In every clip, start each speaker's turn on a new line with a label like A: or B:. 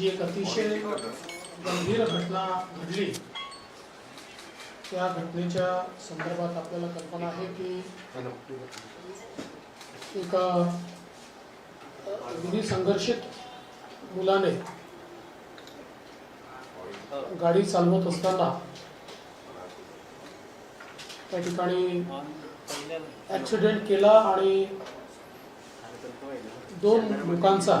A: जी एक अतिशय गंभीर घटना घडली त्या घटनेच्या संदर्भात आपल्याला कल्पना आहे की एका अगदी संघर्षित मुलाने गाडी चालवत असताना त्या ठिकाणी ॲक्सिडेंट केला आणि दोन लोकांचा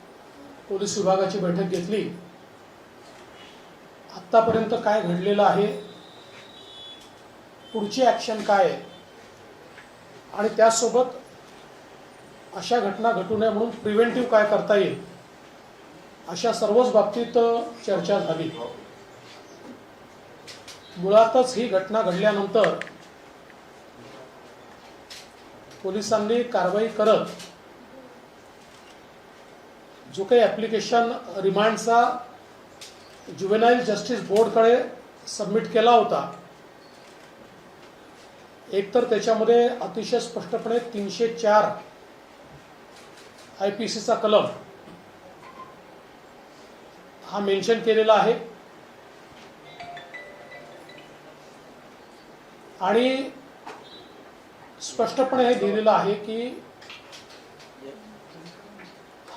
A: पोलीस विभागाची बैठक घेतली. आत्तापर्यंत काय घडलेलं आहे? पुढची ॲक्शन काय आहे? आणि त्यासोबत अशा घटना घटू नये म्हणून प्रिव्हेंटिव्ह काय करता येईल? अशा सर्वच बाबतीत चर्चा झाली. मुळातच ही घटना घडल्यानंतर पोलिसांनी कारवाई करत जो काही ॲप्लिकेशन रिमांडचा जुवेनाईल जस्टिस बोर्डकडे सबमिट केला होता एकतर त्याच्यामध्ये अतिशय स्पष्टपणे तीनशे चार आय पी सीचा कलम हा मेन्शन केलेला आहे. आणि स्पष्टपणे हे लिहिलेलं आहे की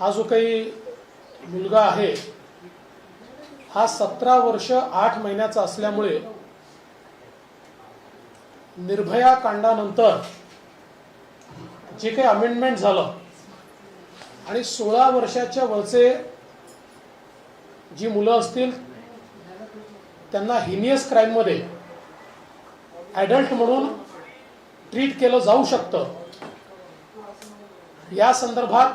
A: हा जो काही मुलगा आहे हा सतरा वर्ष आठ महिन्याचा असल्यामुळे निर्भया कांडानंतर जे काही अमेंडमेंट झालं आणि सोळा वर्षाच्या वरचे जी मुलं असतील त्यांना हिनियस क्राईममध्ये ॲडल्ट म्हणून ट्रीट केलं जाऊ शकतं. या संदर्भात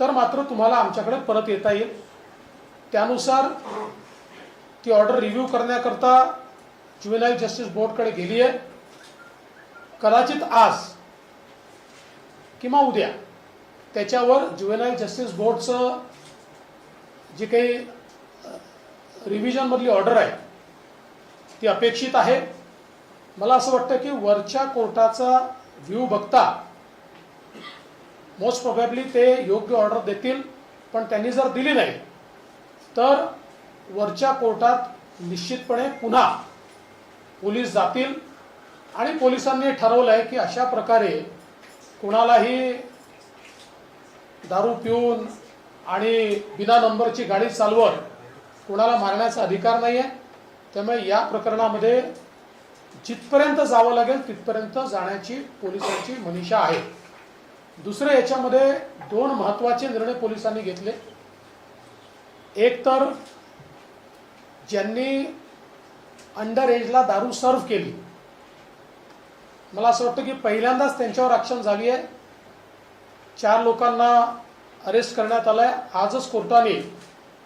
A: तर मात्र तुम्हाला आमच्याकडे परत येता येईल. त्यानुसार ती ऑर्डर रिव्ह्यू करण्याकरता ज्युएनाईल जस्टिस बोर्डकडे गेली आहे. कदाचित आज किंवा उद्या त्याच्यावर ज्युएनाईल जस्टिस बोर्डचं जी काही रिव्हिजनमधली ऑर्डर आहे ती अपेक्षित आहे. मला असं वाटतं की वरच्या कोर्टाचा व्ह्यू बघता मोस्ट प्रोबॅबली ते योग्य ऑर्डर देतील पण त्यांनी जर दिली नाही तर वरच्या कोर्टात निश्चितपणे पुन्हा पोलीस जातील. आणि पोलिसांनी ठरवलं आहे की अशा प्रकारे कुणालाही दारू पिऊन आणि बिना नंबरची गाडी चालवत कुणाला मारण्याचा अधिकार नाही आहे त्यामुळे या प्रकरणामध्ये जिथपर्यंत जावं लागेल तिथपर्यंत जाण्याची पोलिसांची मनीषा आहे. दुसरं याच्यामध्ये दोन महत्त्वाचे निर्णय पोलिसांनी घेतले. एक तर ज्यांनी अंडर एजला दारू सर्व केली. मला असं वाटतं की पहिल्यांदाच त्यांच्यावर ॲक्शन झाली आहे. चार लोकांना अरेस्ट करण्यात आलं आहे आजच कोर्टाने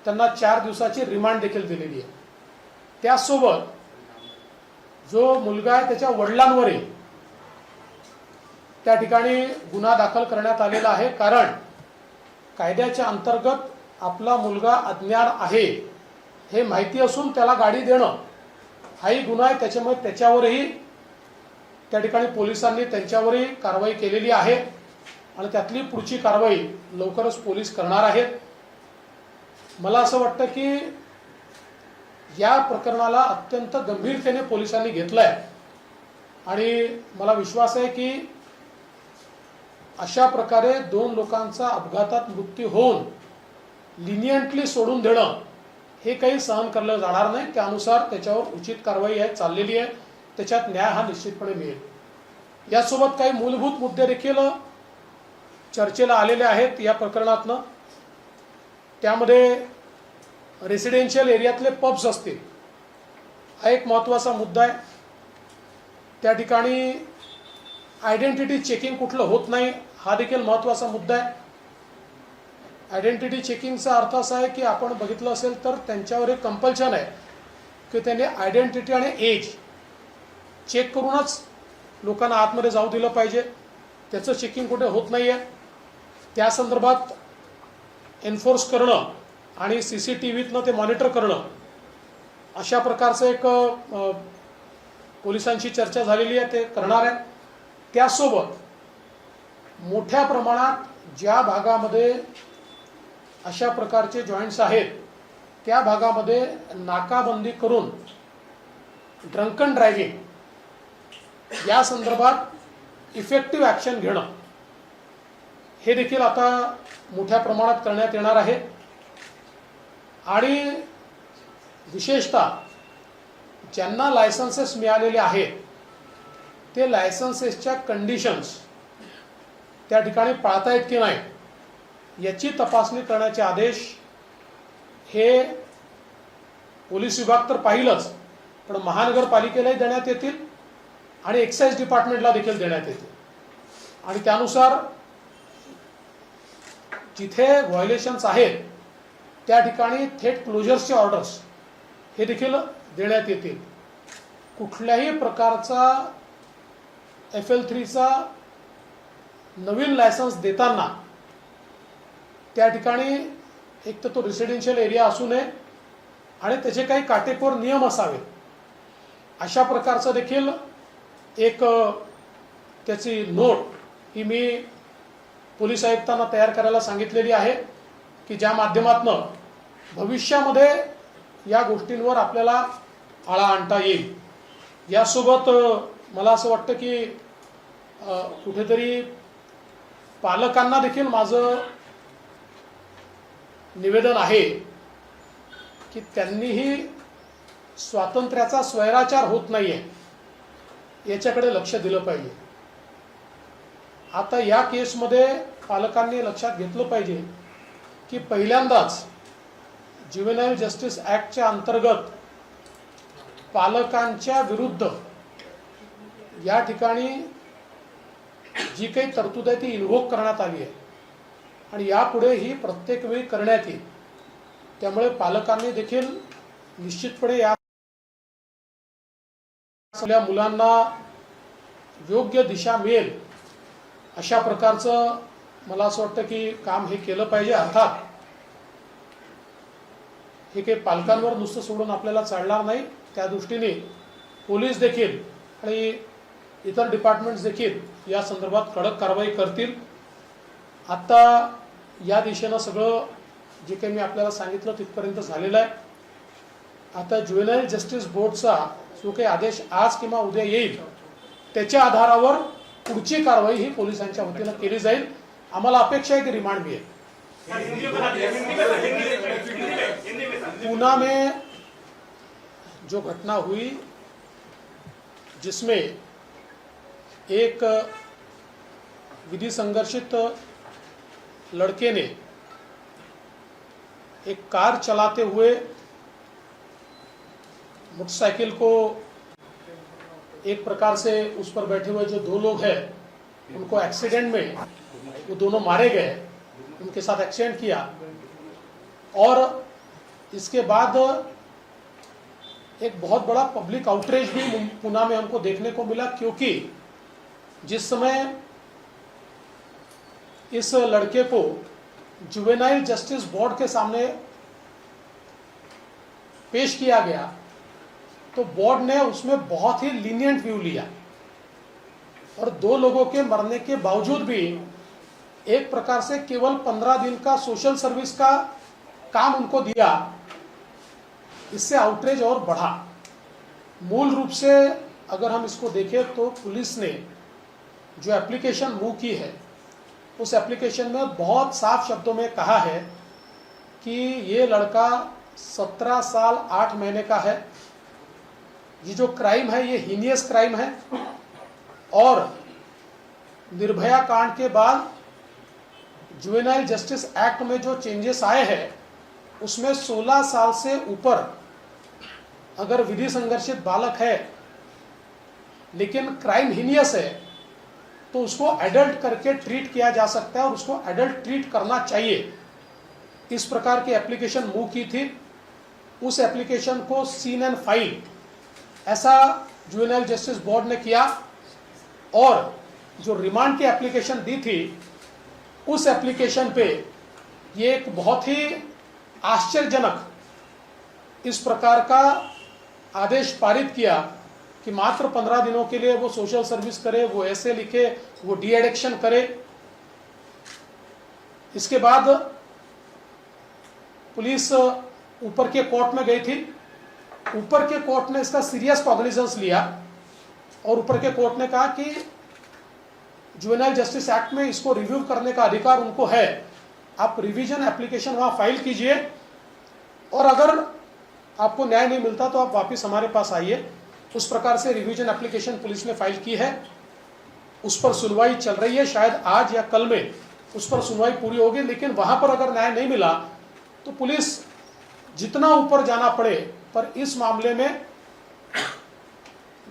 A: त्यांना चार दिवसाची रिमांड देखील दिलेली आहे. त्यासोबत जो मुलगा आहे त्याच्या वडिलांवरही त्या ठिकाणी गुन्हा दाखल करण्यात आलेला आहे. कारण कायद्याच्या अंतर्गत आपला मुलगा अज्ञान आहे हे माहिती असून त्याला गाडी देणं हाही गुन्हा आहे. त्याच्यामुळे त्याच्यावरही त्या ठिकाणी पोलिसांनी त्यांच्यावरही कारवाई केलेली आहे आणि त्यातली पुढची कारवाई लवकरच पोलीस करणार आहेत. मला असं वाटतं की या प्रकरणाला अत्यंत गंभीरतेने पोलिसांनी घेतलं आहे आणि मला विश्वास आहे की अशा प्रकारे दोन लोकांचा अपघातात मृत्यू होऊन लिनियंटली सोडून देणं हे काही सहन करलं जाणार नाही. त्यानुसार त्याच्यावर उचित कारवाई आहे चाललेली आहे. त्याच्यात न्याय हा निश्चितपणे मिळेल. यासोबत काही मूलभूत मुद्दे देखील चर्चेला आलेले आहेत या प्रकरणातनं. त्यामध्ये रेसिडेन्शियल एरियातले पब्स असतील. हा एक महत्त्वाचा मुद्दा आहे. त्या ठिकाणी आयडेंटिटी चेकिंग कुठलं होत नाही. हा देखील महत्त्वाचा मुद्दा आहे. आयडेंटिटी चेकिंगचा अर्थ असा आहे की आपण बघितलं असेल तर त्यांच्यावर एक कंपल्शन आहे की त्यांनी आयडेंटिटी आणि एज चेक करूनच लोकांना आतमध्ये जाऊ दिलं पाहिजे. त्याचं चेकिंग कुठे होत नाही आहे त्या संदर्भात एन्फोर्स करणं आणि सी सी टी व्हीतनं ते मॉनिटर करणं अशा प्रकारचं एक पोलिसांशी चर्चा झालेली आहे ते करणार आहे. त्यासोबत मोठ्या प्रमाणात ज्या भागामध्ये अशा प्रकारचे जॉईंट्स आहेत त्या भागामध्ये नाकाबंदी करून ड्रंकन ड्रायव्हिंग या संदर्भात इफेक्टिव्ह ॲक्शन घेणं हे देखील आता मोठ्या प्रमाणात करण्यात येणार आहे. आणि विशेषतः ज्यांना लायसन्सेस मिळालेले आहेत ते लायसन्सेसच्या कंडिशन्स त्या ठिकाणी पाळतायत की नाही याची तपासणी करण्याचे आदेश हे पोलीस विभाग तर पाहिलंच पण महानगरपालिकेलाही देण्यात येतील आणि एक्साईज डिपार्टमेंटला देखील देण्यात येतील. आणि त्यानुसार जिथे व्हायोलेशन्स आहेत त्या ठिकाणी थेट क्लोजर्सचे ऑर्डर्स हे देखील देण्यात येतील. कुठल्याही प्रकारचा एफ एल थ्रीचा नवीन लायसन्स देताना त्या ठिकाणी एक तर तो रेसिडेन्शियल एरिया असू नये आणि त्याचे काही काटेकोर नियम असावेत अशा प्रकारचं देखील एक त्याची नोट ही मी पोलीस आयुक्तांना तयार करायला सांगितलेली आहे की ज्या माध्यमातनं भविष्यामध्ये या गोष्टींवर आपल्याला आळा आणता येईल. यासोबत मला असं वाटतं की कुठेतरी पालकांना देखील माझं निवेदन आहे की त्यांनीही स्वातंत्र्याचा स्वैराचार होत नाहीये याच्याकडे लक्ष दिलं पाहिजे. आता या केसमध्ये पालकांनी लक्षात घेतलं पाहिजे की पहिल्यांदाच ज्युवेनाईल जस्टिस ॲक्टच्या अंतर्गत पालकांच्या विरुद्ध या ठिकाणी जी काही तरतूद आहे ती इन्व्होक करण्यात आली आहे. आणि यापुढे ही प्रत्येक वेळी करण्यात येईल. त्यामुळे पालकांनी देखील निश्चितपणे या सगळ्या मुलांना योग्य दिशा मिळेल. अशा प्रकारचं मला असं वाटतं की काम हे केलं पाहिजे. अर्थात हे काही पालकांवर नुसतं सोडून आपल्याला चालणार नाही. त्या दृष्टीने पोलीस देखील आणि इतर डिपार्टमेंट्स देखील या संदर्भात कडक कारवाई करतील. आत्ता या दिशेनं सगळं जे काही मी आपल्याला सांगितलं तिथपर्यंत झालेलं आहे. आता ज्युएनाईल जस्टिस बोर्डचा जो काही आदेश आज किंवा उद्या येईल त्याच्या आधारावर पुढची कारवाई ही पोलिसांच्या वतीनं केली जाईल. आम्हाला अपेक्षा आहे की रिमांड मिळेल. है पूना में जो घटना हुई जिसमें एक विधि संघर्षित लड़के ने एक कार चलाते हुए मोटरसाइकिल को एक प्रकार से उस पर बैठे हुए जो दो लोग हैं, उनको एक्सीडेंट में वो दोनों मारे गए, उनके साथ एक्सीडेंट किया। और इसके बाद एक बहुत बड़ा पब्लिक आउटरीच भी पुणे में हमको देखने को मिला, क्योंकि जिस समय इस लड़के को जुवेनाइल जस्टिस बोर्ड के सामने पेश किया गया तो बोर्ड ने उसमें बहुत ही लीनियंट व्यू लिया। और दो लोगों के मरने के बावजूद भी एक प्रकार से केवल पंद्रह दिन का सोशल सर्विस का काम उनको दिया। इससे आउटरेज और बढ़ा। मूल रूप से अगर हम इसको देखें तो पुलिस ने जो एप्लीकेशन मूव की है, उस एप्लीकेशन में बहुत साफ़ शब्दों में कहा है कि ये लड़का सत्रह साल आठ महीने का है। ये जो क्राइम है, ये हीनियस क्राइम है और निर्भया कांड के बाद जुवेनाइल जस्टिस एक्ट में जो चेंजेस आए हैं, उसमें 16 साल से ऊपर अगर विधि संघर्षित बालक है, लेकिन क्राइम हीनियस है तो उसको एडल्ट करके ट्रीट किया जा सकता है और उसको एडल्ट ट्रीट करना चाहिए। इस प्रकार की एप्लीकेशन मूव की थी। उस एप्लीकेशन को सीन एंड फ़ाइल ऐसा जुवेनाइल जस्टिस बोर्ड ने किया और जो रिमांड की एप्लीकेशन दी थी, उस एप्लीकेशन पे ये एक बहुत ही आश्चर्यजनक इस प्रकार का आदेश पारित किया कि मात्र पंद्रह दिनों के लिए वो सोशल सर्विस करे, वो ऐसे लिखे, वो डी एडिक्शन करे। इसके बाद पुलिस ऊपर के कोर्ट में गई थी। ऊपर के कोर्ट ने इसका सीरियस कॉग्निजेंस लिया और ऊपर के कोर्ट ने कहा कि जुवेनाइल जस्टिस एक्ट में इसको रिव्यू करने का अधिकार उनको है। आप रिवीजन एप्लीकेशन वहाँ फ़ाइल कीजिए और अगर आपको न्याय नहीं मिलता तो आप वापस हमारे पास आइए। उस प्रकार से रिवीजन एप्लीकेशन पुलिस ने फ़ाइल की है। उस पर सुनवाई चल रही है। शायद आज या कल में उस पर सुनवाई पूरी होगी, लेकिन वहाँ पर अगर न्याय नहीं मिला तो पुलिस जितना ऊपर जाना पड़े, पर इस मामले में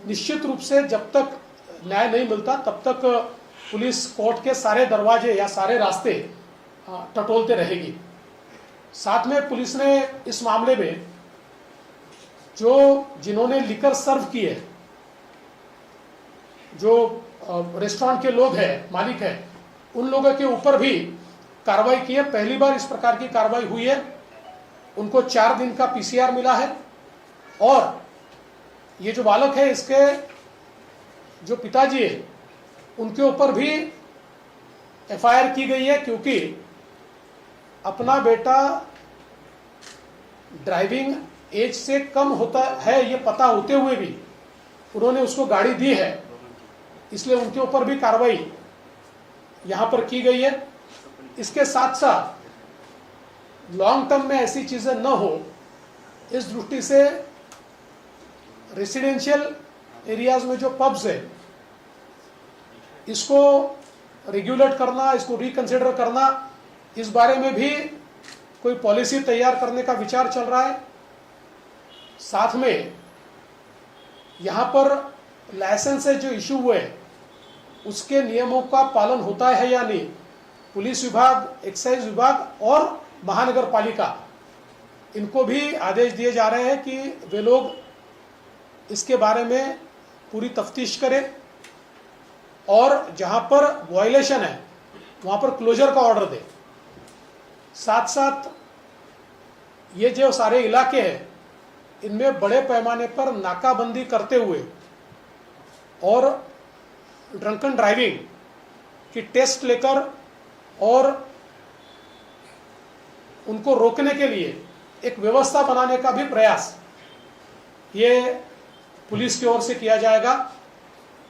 A: निश्चित रूप से जब तक न्याय नहीं मिलता, तब तक पुलिस कोर्ट के सारे दरवाजे या सारे रास्ते टटोलते रहेगी। साथ में पुलिस ने इस मामले में जो जिन्होंने लिकर सर्व किए जो रेस्टोरेंट के लोग हैं, मालिक हैं, उन लोगों के ऊपर भी कार्रवाई की है। पहली बार इस प्रकार की कार्रवाई हुई है। उनको चार दिन का पीसीआर मिला है। और ये जो बालक है, इसके जो पिताजी है, उनके ऊपर भी एफआईआर की गई है, क्योंकि अपना बेटा ड्राइविंग एज से कम होता है, ये पता होते हुए भी उन्होंने उसको गाड़ी दी है। इसलिए उनके ऊपर भी कार्रवाई यहाँ पर की गई है। इसके साथ साथ लॉन्ग टर्म में ऐसी चीज़ें न हो, इस दृष्टि से रेसिडेंशियल एरियाज़ में जो पब्स है, इसको रेगुलेट करना, इसको रिकंसिडर करना, इस बारे में भी कोई पॉलिसी तैयार करने का विचार चल रहा है। साथ में यहाँ पर लाइसेंस जो इशू हुए, उसके नियमों का पालन होता है या नहीं? पुलिस विभाग एक्साइज विभाग और महानगर पालिका इनको भी आदेश दिए जा रहे हैं कि वे लोग इसके बारे में पूरी तफ्तीश करें और जहाँ पर वायलेशन है, वहाँ पर क्लोजर का ऑर्डर दें। साथ साथ ये जो सारे इलाके हैं इनमें बड़े पैमाने पर नाकाबंदी करते हुए और ड्रंकन ड्राइविंग की टेस्ट लेकर और उनको रोकने के लिए एक व्यवस्था बनाने का भी प्रयास ये पुलिस की ओर से किया जाएगा।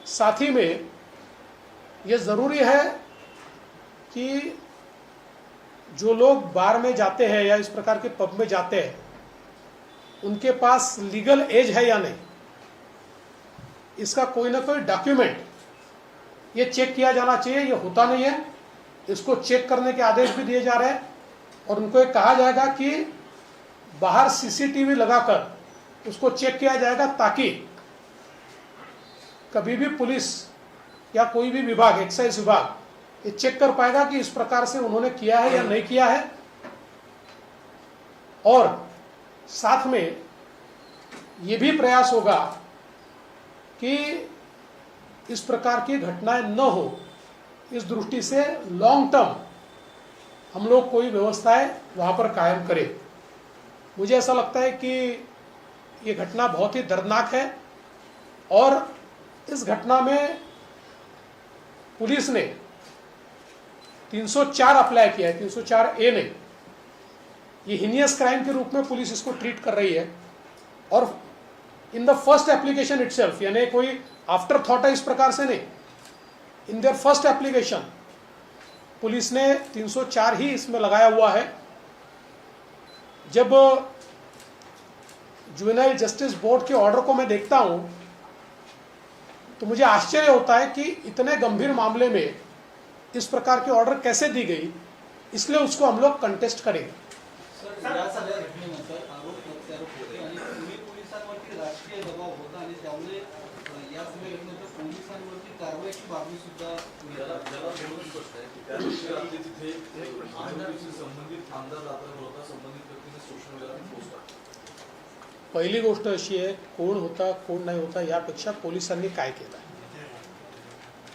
A: साथ ही में ये ज़रूरी है कि जो लोग बार में जाते हैं या इस प्रकार के पब में जाते हैं उनके पास लीगल एज है या नहीं? इसका कोई ना कोई डॉक्यूमेंट ये चेक किया जाना चाहिए, ये होता नहीं है। इसको चेक करने के आदेश भी दिए जा रहे हैं और उनको कहा जाएगा कि बाहर सीसीटीवी लगाकर उसको चेक किया जाएगा ताकि कभी भी पुलिस या कोई भी विभाग एक्साइज विभाग, ये चेक कर पाएगा कि इस प्रकार से उन्होंने किया है या नहीं किया है। और साथ में ये भी प्रयास होगा कि इस प्रकार की घटनाएँ न हो। इस दृष्टि से लॉन्ग टर्म हम लोग कोई व्यवस्थाएँ वहाँ पर कायम करें। मुझे ऐसा लगता है कि ये घटना बहुत ही दर्दनाक है और इस घटना में पुलिस ने 304 अप्लाई किया है 304 ए ने। ये हिनियस क्राइम के रूप में पुलिस इसको ट्रीट कर रही है। और in the first application itself यानी कोई आफ्टर थॉट है इस प्रकार से नहीं। In their first application police ने 304 ही इसमें लगाया हुआ है। जब जुवेनाइल जस्टिस बोर्ड के ऑर्डर को मैं देखता हूँ तो मुझे आश्चर्य होता है कि इतने गंभीर मामले में इस प्रकार की ऑर्डर कैसे दी गई। इसलिए उसको हम लोग कंटेस्ट करेंगे।
B: या सगळ्या घटनेनंतर आरोप प्रत्यारोप होते आणि पुणे पोलिसांवरती राजकीय दबाव होता आणि त्यामुळे अ, या सगळ्या घटनेनंतर पोलिसांवरती कारवाईची मागणी सुद्धा
C: ज्याला ज्याला बोलून स्पष्ट आहे की त्या दिवशी रात्री तिथे आरोपीशी संबंधित आमदार रात्रभर होता संबंधित व्यक्तीने सोशल मीडियावर पोस्ट टाकली.
A: पहिली गोष्ट अशी आहे कोण होता कोण नाही होता यापेक्षा पोलिसांनी काय केलं?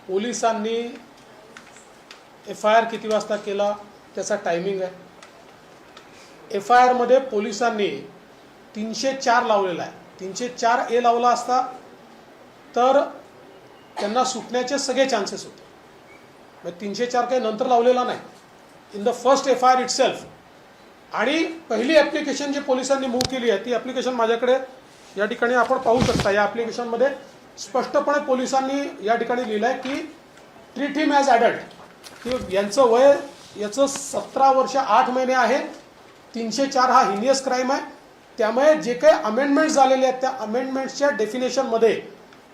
A: पोलिसांनी एफ आय आर किती वाजता केला? त्याचा टायमिंग आहे. एफ आय आरमध्ये पोलिसांनी तीनशे चार लावलेला आहे. तीनशे चार ए लावला असता तर त्यांना सुटण्याचे सगळे चान्सेस होते. मग तीनशे चार काही नंतर लावलेला नाही. In the first F I R itself आणि पहिली ॲप्लिकेशन जी पोलिसांनी मूव्ह केली आहे ती ॲप्लिकेशन माझ्याकडे या ठिकाणी आपण पाहू शकता. या ॲप्लिकेशनमध्ये स्पष्टपणे पोलिसांनी या ठिकाणी लिहिलं आहे की ट्रीट हिम ॲज ॲडल्ट की यांचं वय याचं सतरा वर्ष आठ महिने आहे. तीनशे चार हा हिनियस क्राईम आहे. त्यामुळे जे काही अमेंडमेंट्स झालेले आहेत त्या अमेंडमेंट्सच्या डेफिनेशनमध्ये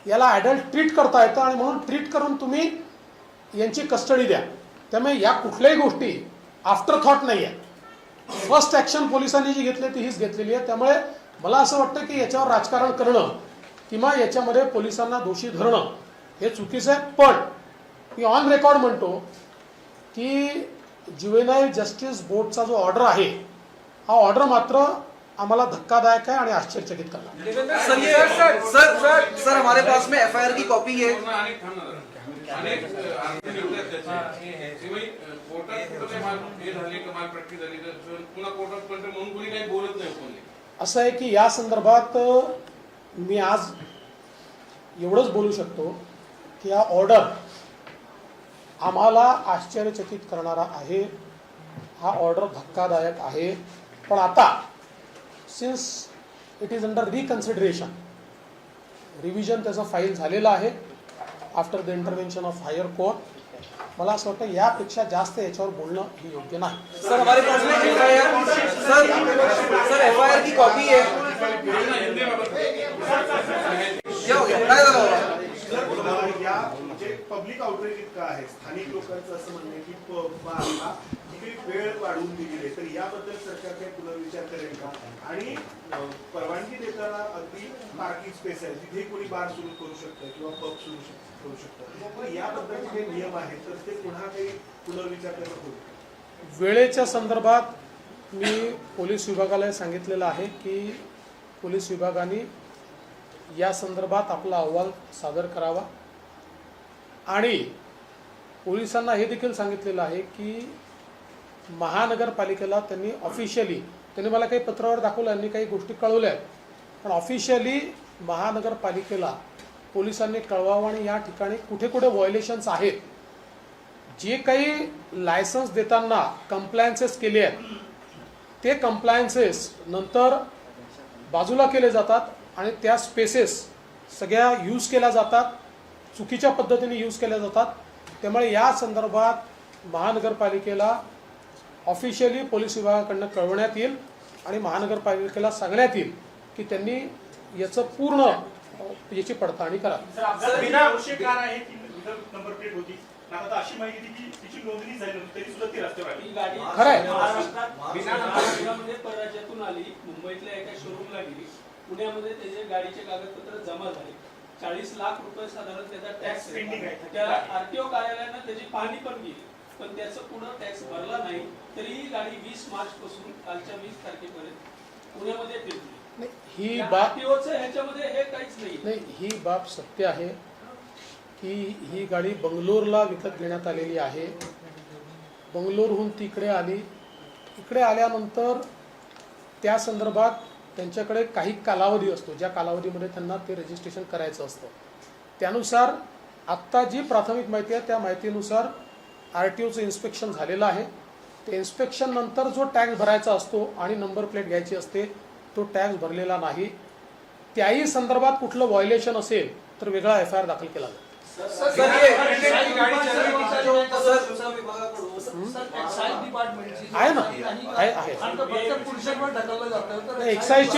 A: याला ॲडल्ट ट्रीट करता येतं आणि म्हणून ट्रीट करून तुम्ही यांची कस्टडी द्या. त्यामुळे या कुठल्याही गोष्टी आफ्टर थॉट नाही आहे फर्स्ट ॲक्शन पोलिसांनी जी घेतली ती हीच घेतलेली आहे. त्यामुळे मला असं वाटतं की याच्यावर राजकारण करणं किंवा याच्यामध्ये पोलिसांना दोषी धरणं हे चुकीचं आहे. पण मी ऑन रेकॉर्ड म्हणतो की ज्युवेनाईल जस्टिस बोर्डचा जो ऑर्डर आहे हा ऑर्डर मात्र आम्हाला धक्कादायक आहे आणि आश्चर्यचकित करणार.
D: सर ये सर सर सर हमारे पास में एफआईआर की कॉपी है।
E: हे कोणी
A: असं आहे की या संदर्भात मी आज एवढंच बोलू शकतो की हा ऑर्डर आम्हाला आश्चर्यचकित करणारा आहे. हा ऑर्डर धक्कादायक आहे. पण आता since it is under reconsideration revision त्याचं फाईल झालेलं आहे after the intervention of higher court मला असं वाटतं यापेक्षा जास्त याच्यावर बोलणं हे योग्य नाही.
D: सर हमारे पास में एफआईआर सर सर की कॉपी है। क्या हो गया? काय झालं बाबा?
F: तर या म्हणजे पब्लिक आउटरीच इतकं आहे स्थानिक लोकांचं असं म्हणणं आहे की प- बा- हा वेळ वाढवून दिली तर याबद्दल सरकार काही पुनर्विचार करेल का? आणि परवानगी देताना अगदी पार्किंग स्पेस आहे. तिथे कोणी बार सुरू करू शकतं किंवा पब सुरू करू शकतं. मग याबद्दल जे नियम आहेत तर ते पुन्हा काही पुनर्विचार करणं होईल
A: वेळेच्या संदर्भात मी पोलीस विभागाला सांगितलेलं आहे की पोलीस विभागाने या संदर्भात आपला अहवाल सादर करावा. आणि पोलिसांना हे देखील सांगितलेलं आहे की महानगरपालिकेला त्यांनी ऑफिशियली त्यांनी मला काही पत्रावर दाखवलं आणि काही गोष्टी कळवल्या. आहेत पण ऑफिशियली महानगरपालिकेला पोलिसांनी कळवावं आणि या ठिकाणी कुठे कुठे व्हायोलेशन्स आहेत जे काही लायसन्स देताना कम्प्लायन्सेस केले आहेत ते कम्प्लायन्सेस नंतर बाजूला केले जातात आणि त्या स्पेसेस सगळ्या यूज केल्या जातात चुकीच्या पद्धतीने यूज केल्या जातात. त्यामुळे या संदर्भात महानगरपालिकेला ऑफिशियली पोलीस विभागाकडनं कळवण्यात येईल आणि महानगरपालिकेला सांगण्यात येईल की त्यांनी याचं पूर्ण याची पडताळणी करावी
G: कार आहे ती विदाउट नंबर प्लेट होती. आणि आता अशी माहिती की तिची नोंदणी झाली नव्हती तरी सुद्धा ती रस्त्यावर आली.
H: परराज्यातून मुंबईतल्या एका शोरूमला गेली. पुण्यामध्ये त्याचे गाडीचे कागदपत्र जमा झाले. चाळीस लाख रुपये साधारण त्याचा टॅक्स
G: Pending आहे.
H: त्या आरटीओ कार्यालयानं त्याची पाहणी पण केली. पण त्याचं पुढं टॅक्स भरला नाही तरी ही गाडी वीस मार्च पासून कालच्या वीस तारखेपर्यंत पुण्यामध्ये फिरली.
A: ही बाब
H: ह्याच्यामध्ये हे काहीच नाही.
A: नाही ही बाब सत्य आहे की ही गाडी बंगलोरला विकत घेण्यात आलेली आहे. बंगलोरहून ती इकडे आली. इकडे आल्यानंतर त्या संदर्भात त्यांच्याकडे काही कालावधी असतो. ज्या कालावधीमध्ये त्यांना ते रजिस्ट्रेशन करायचं असतं. त्यानुसार आत्ता जी प्राथमिक माहिती आहे त्या माहितीनुसार आर टी ओचं इन्स्पेक्शन झालेलं आहे. ते इन्स्पेक्शन नंतर जो टॅक्स भरायचा असतो आणि नंबर प्लेट घ्यायची असते तो टॅक्स भरलेला नाही. त्याही संदर्भात कुठलं व्हायोलेशन असेल तर वेगळा एफ आय आर दाखल केला
H: जातो
A: आहे ना? आहे आहे.
B: आणि तो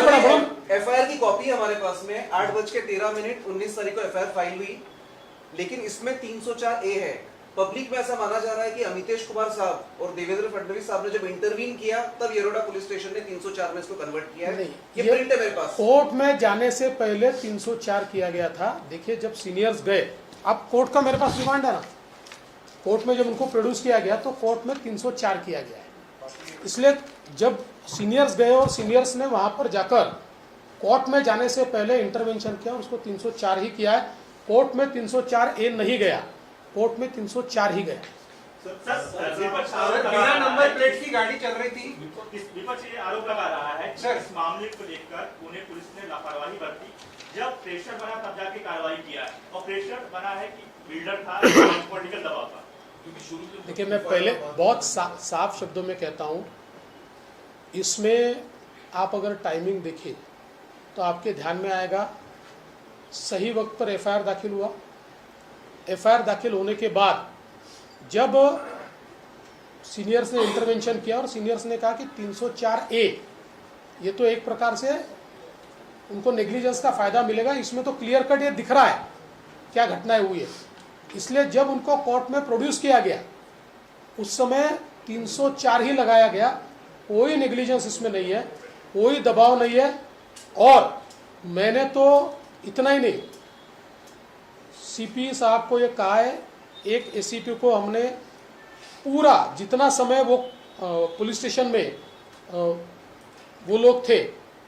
A: पण आपण
D: एफ की कॉपी हमारे पास में. आठ बज के तेरह मिनट उन्नीस तारीख को एफ फाइल हुई. लेकिन इसमें 304 ए है. पब्लिक में ऐसा माना जा रहा है कि अमितेश कुमार साहब और देवेंद्र फडणवीस साहब ने जब इंटरवीन किया तब येरोडा पुलिस स्टेशन ने 304 में इसको कन्वर्ट किया है। ये
A: ये-
D: प्रिंट है मेरे पास।
A: कोर्ट में जाने से पहले 304 किया गया था। देखिए जब सीनियर्स गए अब कोर्ट का मेरे पास रिमांड है ना। कोर्ट में जब उनको प्रोड्यूस किया गया तो कोर्ट में 304 किया गया है। इसलिए जब सीनियर्स गए और सीनियर्स ने वहाँ पर जाकर कोर्ट में जाने से पहले इंटरवेंशन किया और उसको 304 ही किया है कोर्ट में 304 ए नहीं गया। कोर्ट में 304 ही गया
B: बिना नंबर प्लेट की गाड़ी चल रही थी।
G: इस विपक्ष ये आरोप लगा रहा है कि इस मामले को लेकर पुणे पुलिस ने लापरवाही बरती जब प्रेशर बना तब जाके कार्रवाई किया और प्रेशर बना है कि बिल्डर था पॉलिटिकल दबाव था।
C: क्योंकि शुरू के
A: देखिए मैं पहले बहुत सा, साफ़ शब्दों में कहता हूँ इसमें आप अगर टाइमिंग देखिए तो आपके ध्यान में आएगा सही वक्त पर एफआईआर दाखिल हुआ। एफआईआर दाखिल होने के बाद जब सीनियर्स ने इंटरवेंशन किया और सीनियर्स ने कहा कि 304 ए, ये तो एक प्रकार से उनको नेग्लिजेंस का फ़ायदा मिलेगा, इसमें तो क्लियर कट ये दिख रहा है क्या घटनाएँ हुई है। इसलिए जब उनको कोर्ट में प्रोड्यूस किया गया, उस समय 304 ही लगाया गया, कोई नेग्लिजेंस इसमें नहीं है, कोई दबाव नहीं है, और मैंने तो इतना ही नहीं सीपी साहब को ये कहा है एक एसीपी को हमने पूरा जितना समय वो पुलिस स्टेशन में वो लोग थे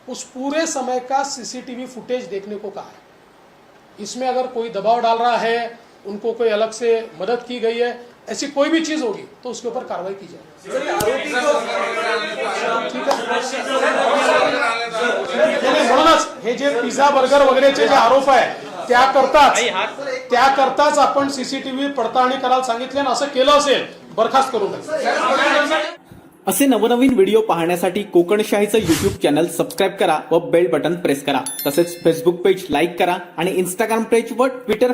A: उस पूरे समय का सीसीटीवी फुटेज देखने को कहा है। इसमें अगर कोई दबाव डाल रहा है उनको कोई अलग से मदद की गई है ऐसी कोई भी चीज़ होगी तो उसके ऊपर कार्रवाई की
D: को
A: ठीक म्हणूनच हे जे पिझ्झा बर्गर वगैरेचे जे आरोप आहे त्याकरताच त्याकरताच आपण सीसीटीव्ही पडताळणी करायला सांगितले आणि असं केलं असेल बरखास्त करू नये
I: असे नवनवीन व्हिडिओ पाहण्यासाठी कोकणशाहीचं युट्यूब चॅनल सबस्क्राईब करा व बेल बटन प्रेस करा. तसेच फेसबुक पेज लाईक करा आणि इंस्टाग्राम पेज व ट्विटर